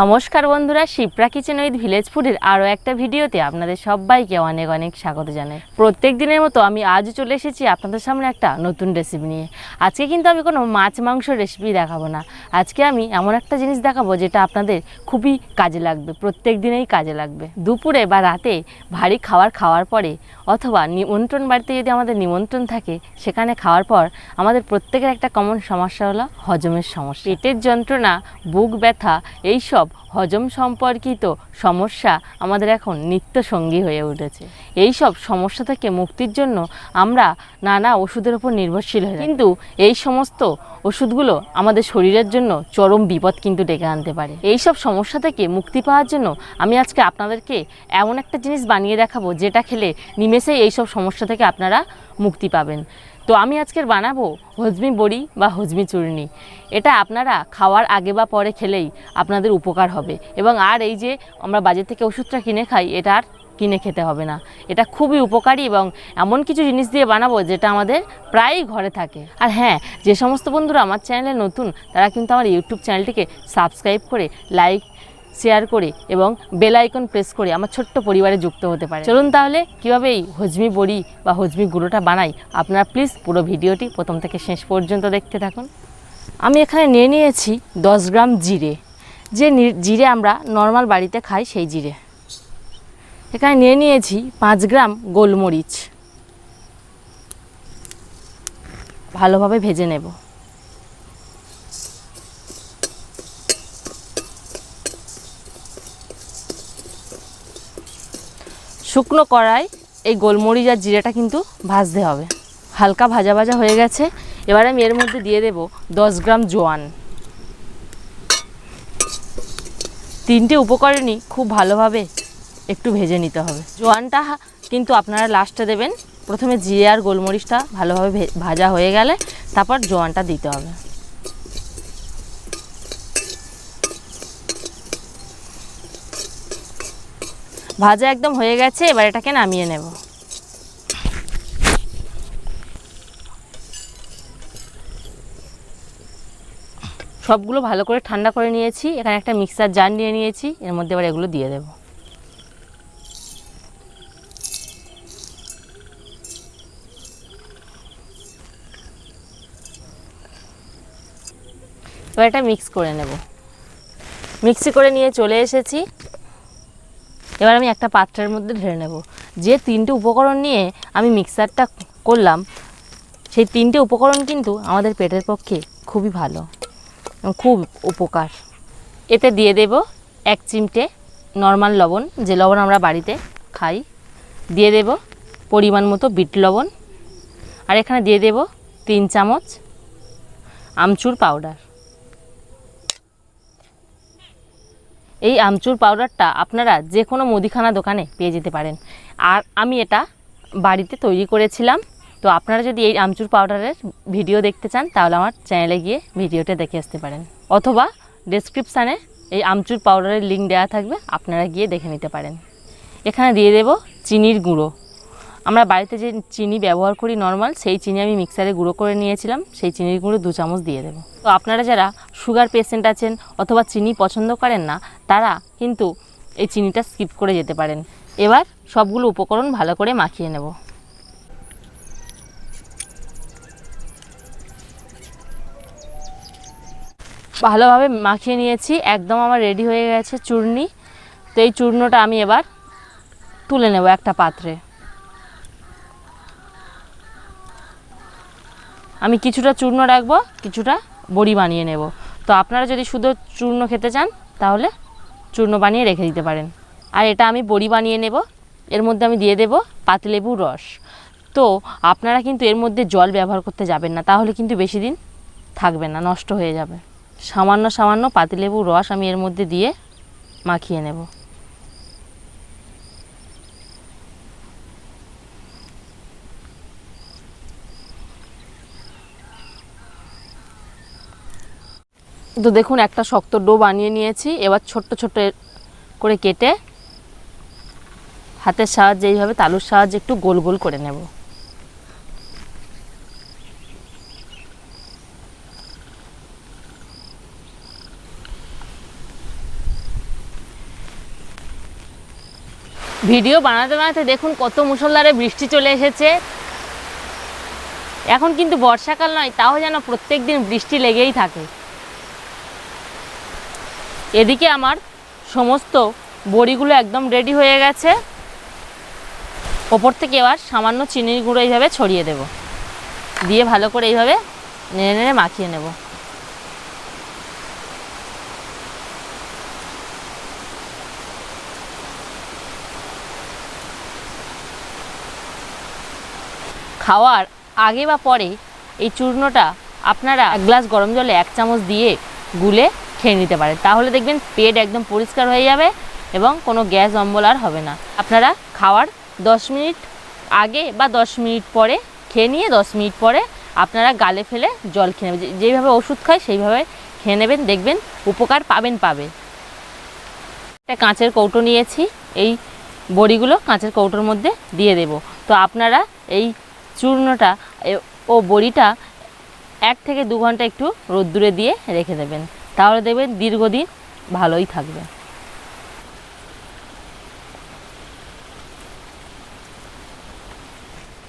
নমস্কার বন্ধুরা, Shipra kitchen with village ফুডের আরও একটা ভিডিওতে আপনাদের সবাইকে অনেক অনেক স্বাগত জানাই। প্রত্যেক দিনের মতো আমি আজও চলে এসেছি আপনাদের সামনে একটা নতুন রেসিপি নিয়ে। আজকে কিন্তু আমি কোনো মাছ মাংস রেসিপি দেখাবো না। আজকে আমি এমন একটা জিনিস দেখাবো যেটা আপনাদের খুবই কাজে লাগবে, প্রত্যেক দিনেই কাজে লাগবে। দুপুরে বা রাতে ভারী খাবার খাওয়ার পরে অথবা নিমন্ত্রণ বাড়িতে যদি আমাদের নিমন্ত্রণ থাকে, সেখানে খাওয়ার পর আমাদের প্রত্যেকের একটা কমন সমস্যা হলো হজমের সমস্যা। পেটের যন্ত্রণা, বুক ব্যথা, এইসব হজম সম্পর্কিত সমস্যা আমাদের এখন নিত্য সঙ্গী হয়ে উঠেছে। এই সব সমস্যা থেকে মুক্তির জন্য আমরা নানা ওষুধের উপর নির্ভরশীল হয়ে কিন্তু এই সমস্ত ওষুধগুলো আমাদের শরীরের জন্য চরম বিপদ কিন্তু ডেকে আনতে পারে। এই সব সমস্যা থেকে মুক্তি পাওয়ার জন্য আমি আজকে আপনাদেরকে এমন একটা জিনিস বানিয়ে দেখাবো, যেটা খেলে নিমেষেই এই সব সমস্যা থেকে আপনারা মুক্তি পাবেন। তো আমি আজকের বানাবো হজমি বড়ি বা হজমি চূর্ণি। এটা আপনারা খাওয়ার আগে বা পরে খেলেই আপনাদের উপকার হবে এবং আর এই যে আমরা বাজার থেকে ওষুধটা কিনে খাই, এটা আর কিনে খেতে হবে না। এটা খুবই উপকারী এবং এমন কিছু জিনিস দিয়ে বানাবো যেটা আমাদের প্রায়ই ঘরে থাকে। আর হ্যাঁ যে সমস্ত বন্ধুরা আমার চ্যানেলে নতুন, তারা কিন্তু আমার ইউটিউব চ্যানেলটিকে সাবস্ক্রাইব করে, লাইক শেয়ার করে এবং বেল আইকন প্রেস করে, আমার ছোট্ট পরিবারে যুক্ত হতে পারে। চলুন তাহলে, কীভাবে এই হজমি বড়ি বা হজমি গুঁড়োটা বানাই? আপনারা প্লিজ পুরো ভিডিওটি প্রথম থেকে শেষ পর্যন্ত দেখতে থাকুন। আমি এখানে নিয়ে নিয়েছি দশ গ্রাম জিরে। যে জিরে আমরা নর্মাল বাড়িতে খাই সেই জিরে। এখানে নিয়ে নিয়েছি পাঁচ গ্রাম গোলমরিচ। ভালোভাবে ভেজে নেব। শুকনো কড়াই, এই গোলমরিচ আর জিরেটা কিন্তু ভাজতে হবে। হালকা ভাজা ভাজা হয়ে গেছে। এবার আমি এর মধ্যে দিয়ে দেব দশ গ্রাম জোয়ান। তিনটে উপকরণই খুব ভালোভাবে একটু ভেজে নিতে হবে। জোয়ানটা কিন্তু আপনারা লাস্টে দেবেন। প্রথমে জিরে আর গোলমরিচটা ভালোভাবে ভাজা হয়ে গেলে তারপর জোয়ানটা দিতে হবে। ভাজা একদম হয়ে গেছে, এবার এটাকে নামিয়ে নেব। সবগুলো ভালো করে ঠান্ডা করে নিয়েছি, এখানে একটা মিক্সার জার নিয়ে নিয়েছি, এর মধ্যে এবার এগুলো দিয়ে দেব। এবার এটা মিক্স করে নেব। মিক্সি করে নিয়ে চলে এসেছি। এবার আমি একটা পাত্রের মধ্যে ঢেলে নেব। যে তিনটে উপকরণ নিয়ে আমি মিক্সারটা করলাম, সেই তিনটে উপকরণ কিন্তু আমাদের পেটের পক্ষে খুবই ভালো খুব উপকার। এতে দিয়ে দেব এক চিমটে নর্মাল লবণ, যে লবণ আমরা বাড়িতে খাই। দিয়ে দেব পরিমাণ মতো বিট লবণ, আর এখানে দিয়ে দেব তিন চামচ আমচুর পাউডার। এই আমচুর পাউডারটা আপনারা যে কোনো মুদিখানা দোকানে পেয়ে যেতে পারেন। আর আমি এটা বাড়িতে তৈরি করেছিলাম। তো আপনারা যদি এই আমচুর পাউডারের ভিডিও দেখতে চান, তাহলে আমার চ্যানেলে গিয়ে ভিডিওটা দেখে আসতে পারেন। অথবা ডেসক্রিপশানে এই আমচুর পাউডারের লিঙ্ক দেওয়া থাকবে, আপনারা গিয়ে দেখে নিতে পারেন। এখানে দিয়ে দেব চিনির গুঁড়ো। আমরা বাড়িতে যে চিনি ব্যবহার করি নর্মাল সেই চিনি আমি মিক্সারে গুঁড়ো করে নিয়েছিলাম, সেই চিনির গুঁড়ো দু চামচ দিয়ে দেবো। তো আপনারা যারা সুগার পেশেন্ট আছেন অথবা চিনি পছন্দ করেন না, তারা কিন্তু এই চিনিটা স্কিপ করে যেতে পারেন। এবার সবগুলো উপকরণ ভালো করে মাখিয়ে নেব। ভালোভাবে মাখিয়ে নিয়েছি, একদম আমার রেডি হয়ে গেছে চূর্ণি। তো এই চূর্ণটা আমি এবার তুলে নেব একটা পাত্রে। আমি কিছুটা চূর্ণ রাখব, কিছুটা বড়ি বানিয়ে নেব। তো আপনারা যদি শুধু চূর্ণ খেতে চান, তাহলে চূর্ণ বানিয়ে রেখে দিতে পারেন। আর এটা আমি বড়ি বানিয়ে নেব, এর মধ্যে আমি দিয়ে দেব পাতিলেবুর রস। তো আপনারা কিন্তু এর মধ্যে জল ব্যবহার করতে যাবেন না, তাহলে কিন্তু বেশি দিন থাকবে না, নষ্ট হয়ে যাবে। সামান্য সামান্য পাতিলেবুর রস আমি এর মধ্যে দিয়ে মাখিয়ে নেব। তো দেখুন, একটা শক্ত ডো বানিয়ে নিয়েছি। এবার ছোট্ট ছোট্ট করে কেটে হাতের সাহায্যে, এইভাবে তালুর সাহায্যে একটু গোল গোল করে নেব। ভিডিও বানাতে বানাতে দেখুন, কত মুসলধারে বৃষ্টি চলে এসেছে। এখন কিন্তু বর্ষাকাল নয়, তাও যেন প্রত্যেক দিন বৃষ্টি লেগেই থাকে। এদিকে আমার সমস্ত বড়িগুলো একদম রেডি হয়ে গেছে। ওপর থেকে এবার সামান্য চিনির গুঁড়ো এইভাবে ছড়িয়ে দেব। দিয়ে ভালো করে এইভাবে নেড়ে নেড়ে মাখিয়ে নেব। খাওয়ার আগে বা পরে এই চূর্ণটা আপনারা এক গ্লাস গরম জলে এক চামচ দিয়ে গুলে খেয়ে নিতে পারেন তাহলে দেখবেন পেট একদম পরিষ্কার হয়ে যাবে এবং কোনো গ্যাস অম্বল আর হবে না। আপনারা খাওয়ার দশ মিনিট আগে বা দশ মিনিট পরে খেয়ে নিয়ে দশ মিনিট পরে আপনারা গালে ফেলে জল খেয়ে নেবেন। যে- যেইভাবে ওষুধ খায় সেইভাবে খেয়ে নেবেন, দেখবেন উপকার পাবেন পাবে। একটা কাঁচের কৌটো নিয়েছি, এই বড়িগুলো কাঁচের কৌটোর মধ্যে দিয়ে দেব। তো আপনারা এই চূর্ণটা ও বড়িটা এক থেকে দু ঘণ্টা একটু রোদ্দুরে দিয়ে রেখে দেবেন। তাহলে দেখবেন দীর্ঘদিন ভালোই থাকবে।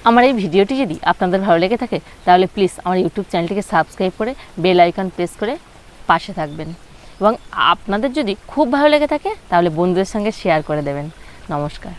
আমার এই ভিডিওটি যদি আপনাদের ভালো লেগে থাকে, তাহলে প্লিজ আমার ইউটিউব চ্যানেলটিকে সাবস্ক্রাইব করে বেল আইকন প্রেস করে পাশে থাকবেন। এবং আপনাদের যদি খুব ভালো লেগে থাকে, তাহলে বন্ধুদের সঙ্গে শেয়ার করে দেবেন। নমস্কার।